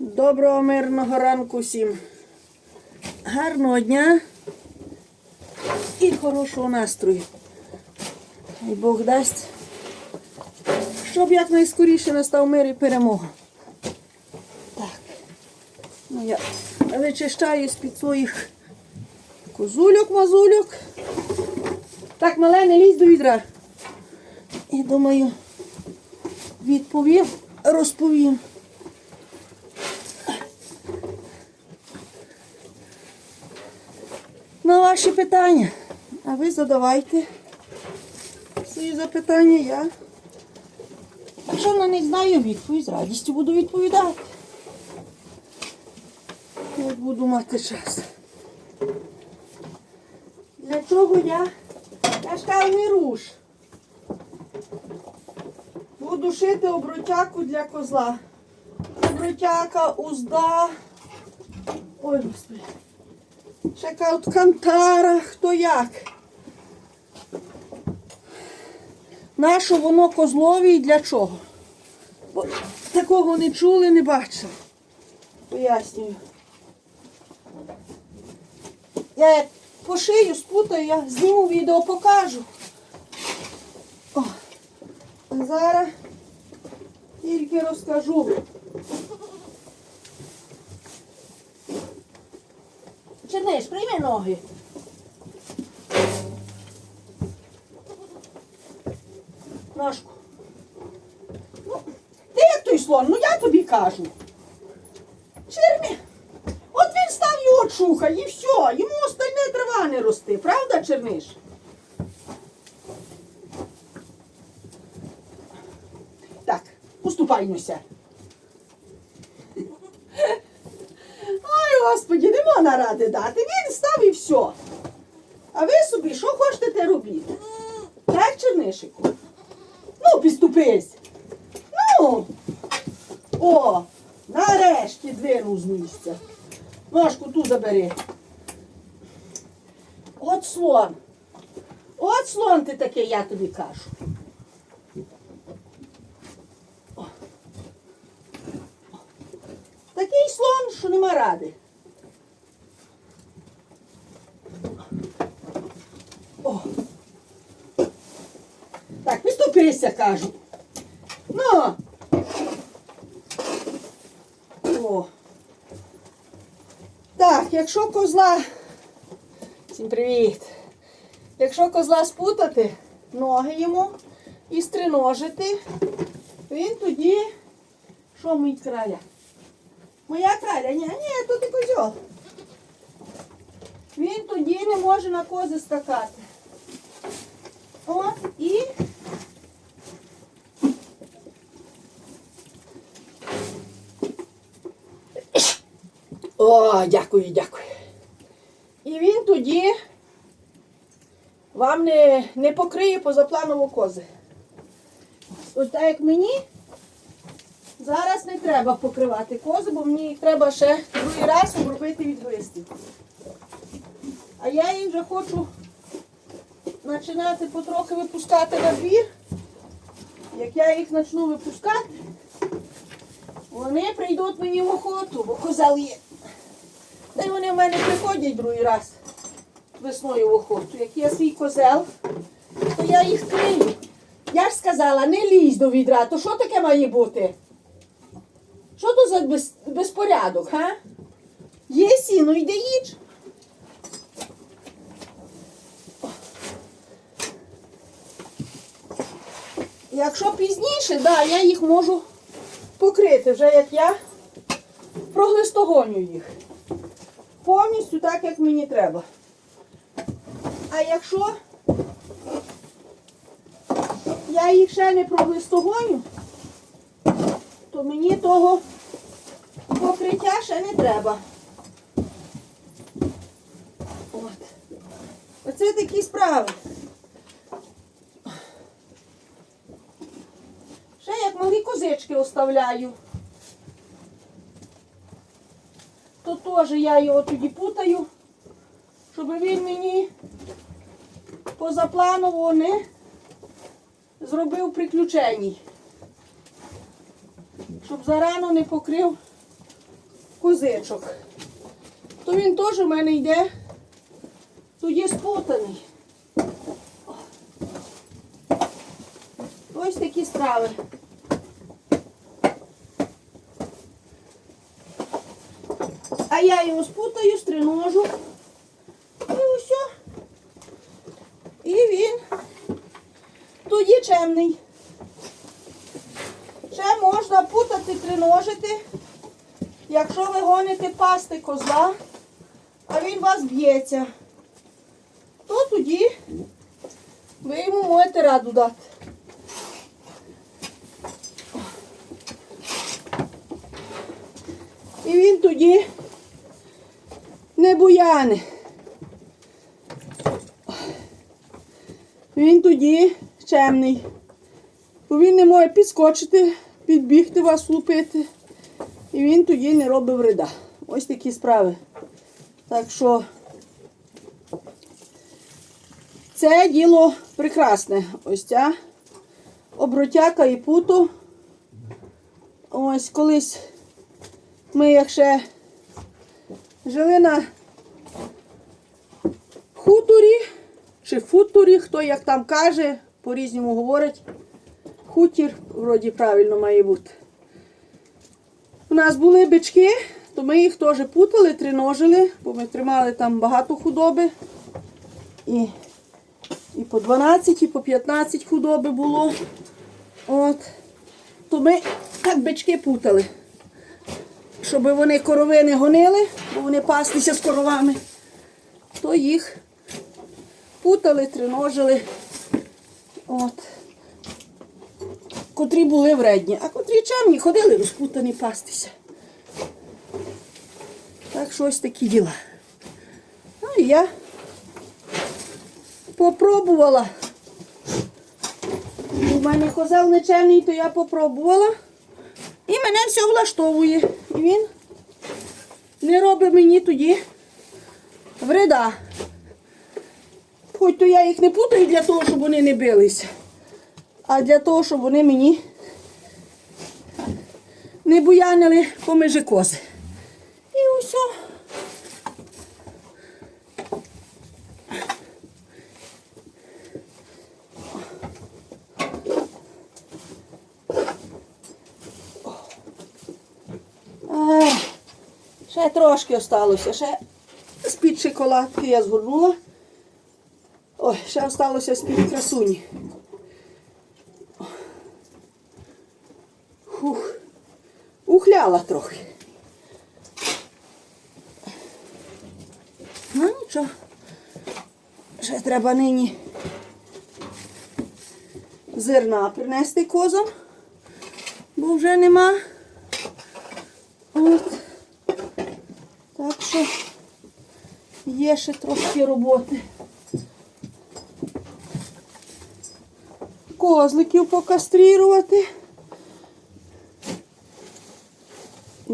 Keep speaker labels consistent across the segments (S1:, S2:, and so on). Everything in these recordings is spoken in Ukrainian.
S1: Доброго мирного ранку всім. Гарного дня і хорошого настрою. І Бог дасть, щоб якнайскоріше настав мир і перемога. Так. Ну, я вичищаю з-під своїх козульок-мазульок. Так, мале, не лізь до відра. І думаю, відповім, розповім. На ваші питання. А ви задавайте свої запитання я. Якщо на них знаю відповідь, з радістю буду відповідати. Як буду мати час. Для чого я? Ж руш. Буду шити обротяку для козла. Обротяка, узда. Ой, господи. Чека от кантара, хто як. Нащо воно козлові і для чого? Бо такого не чули, не бачили. Пояснюю. Я як пошию, спутаю, я зніму відео, покажу. О, зараз тільки розкажу. Черниш, прийми ноги. Ножку. Ну, ти як той слон, ну я тобі кажу. Черні. От він став от шухає, і все. Йому остальне трава не рости, правда, Черниш? Так, уступаймося. Ой, господі, не можна ради дати. Він став і все. А ви собі що хочете те робити? Так, Чернишику? Ну, підступись. Ну. О, нарешті двинув з місця. Ножку ту забери. От слон. От слон ти такий, я тобі кажу. Такий слон, що нема ради. О. Так, кажу. Ну. О. Так, якщо козла. Всім привіт. Якщо козла спутати, ноги йому і стриножити, він тоді що мить краля? Моя краля, ні, ні, тут і козьол. Він тоді не може на кози скакати. От і. О, дякую, дякую. І він тоді вам не, не покриє позапланово кози. Ось так як мені. Зараз не треба покривати кози, бо мені їх треба ще другий раз обробити від глистів. А я їх вже хочу починати потрохи випускати на двір. Як я їх почну випускати, вони прийдуть мені в охоту, бо козел є. Та й вони в мене приходять другий раз весною в охоту. Як є свій козел, то я їх крию. Я ж сказала, не лізь до відра, то що таке має бути? Що то за без, безпорядок, га? Є сіно, йди їдь. Якщо пізніше, да, я їх можу покрити, вже як я проглистогоню їх. Повністю так, як мені треба. А якщо я їх ще не проглистогоню, то мені того покриття ще не треба. От. Оце такі справи. Ще як малі козички оставляю. То теж я його тоді путаю, щоб він мені позапланово не зробив приключень. Щоб зарано не покрив козичок, то він теж у мене йде тоді спутаний. Ось такі страви. А я його спутаю, стриножу. І усе. І він тоді чемний. Ще можна путати, триножити, якщо ви гоните пасти козла, а він вас б'ється, то тоді ви йому можете раду дати. І він тоді не буяне. Він тоді чемний. Бо він не може підскочити, підбігти вас лупити. І він тоді не робить вреда. Ось такі справи. Так що це діло прекрасне. Ось ця обротяка і путо. Ось колись ми як ще жили на хуторі чи футорі, хто як там каже, по-різному говорить. Хутір, вроді правильно має бути. У нас були бички, то ми їх теж путали, триножили, бо ми тримали там багато худоби. І, і по 12, і по 15 худоби було. От. То ми так бички путали. Щоб вони корови не гонили, бо вони пастися з коровами, то їх путали, триножили. От. Котрі були вредні, а котрі чемні ходили розпутані пастися. Так що ось такі діла. Ну і я попробувала. У мене козел нечемний, то я попробувала. І мене все влаштовує. І він не робить мені тоді вреда. Хоч то я їх не путаю для того, щоб вони не билися, а для того, щоб вони мені не буянили поміж кози. І усе. Ще трошки осталося, ще з-під шоколадки я згорнула. Ой, ще осталося з-під красуні. Фух. Ухляла трохи. Ну нічого. Ще треба нині зерна принести козам, бо вже нема. От. Так що є ще трошки роботи. Козликів покастрірувати.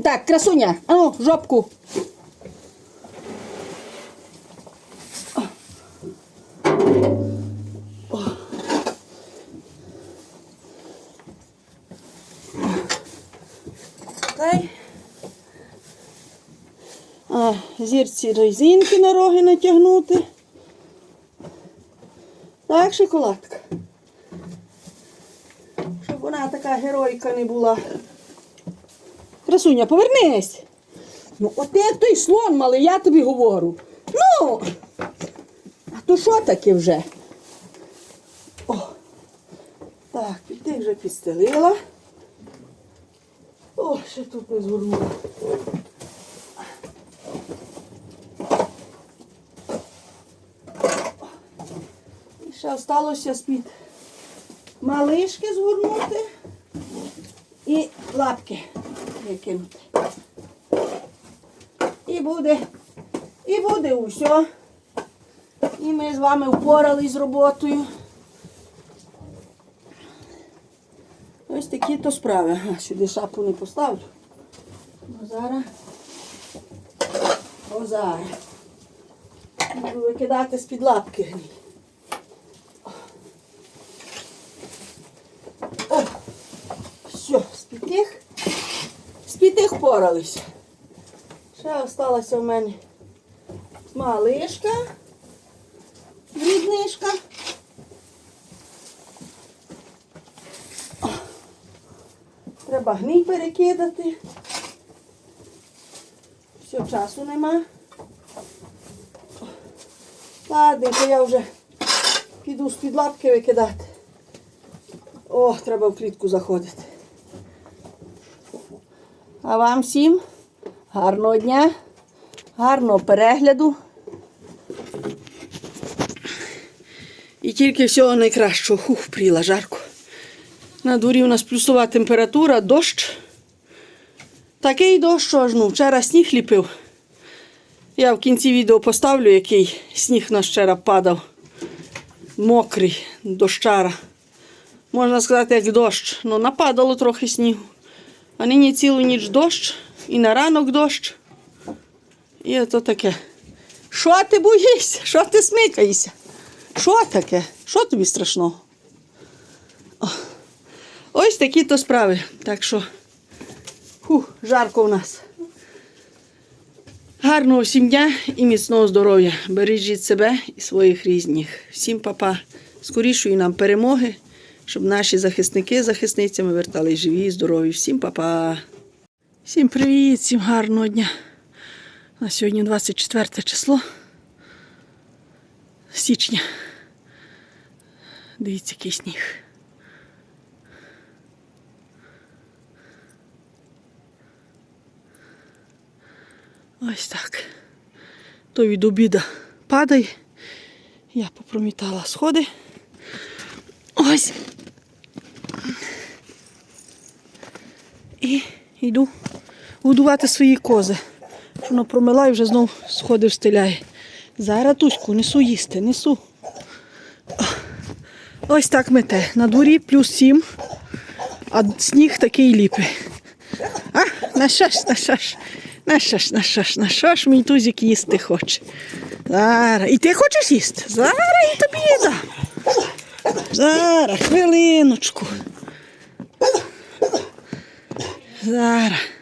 S1: Так, красуня, а ну, жопку. А, зірці резинки на роги натягнути. Так, шоколадка. Така геройка не була. Красуня, повернись. Ну, от ти як той слон малий, я тобі говорю. Ну, а то що таке вже? О, так, ти вже підстелила. О, ще тут не згорнула. І ще залишилося з-під малишки згорнути і лапки викинути. І буде, і буде усе. І ми з вами впорались з роботою. Ось такі то справи. Ага, сюди шапку не поставлю. Ну, зараз. О, зараз. Буду викидати з-під лапки гній. О, все, з-під тих, з-під тих поралися. Ще осталася в мене малишка, дрібнишка. Треба гній перекидати. Все, часу нема. Ладненько, я вже піду з-під лапки викидати. О, треба в клітку заходити. А вам всім гарного дня, гарного перегляду. І тільки всього найкращого. Хух, пріла жарко. На дворі у нас плюсова температура, дощ. Такий дощ, що аж ну, вчора сніг ліпив. Я в кінці відео поставлю, який сніг нас вчора падав. Мокрий, дощара. Можна сказати, як дощ. Ну, нападало трохи снігу. А нині цілу ніч дощ, і на ранок дощ. І ото таке. Що ти боїшся? Що ти смикаєшся? Що таке? Що тобі страшного? Ось такі то справи. Так що, фу, жарко в нас. Гарного всім дня і міцного здоров'я. Бережіть себе і своїх різних. Всім папа, скорішої нам перемоги, щоб наші захисники захисницями вертались живі і здорові. Всім папа. Всім привіт, всім гарного дня. На сьогодні 24 число січня. Дивіться, який сніг. Ось так. То від обіда падає. Я попромітала сходи. Ось. І йду годувати свої кози. Що вона промила і вже знов сходи встиляє. Зараз туську несу їсти, несу. Ось так мете. На дворі плюс сім, а сніг такий ліпий. А, на ж, на ж, на ж, на ж, на ж мій тузик їсти хоче. Зараз. І ти хочеш їсти? Зараз і тобі дам. Зараз, хвилиночку. Зараз.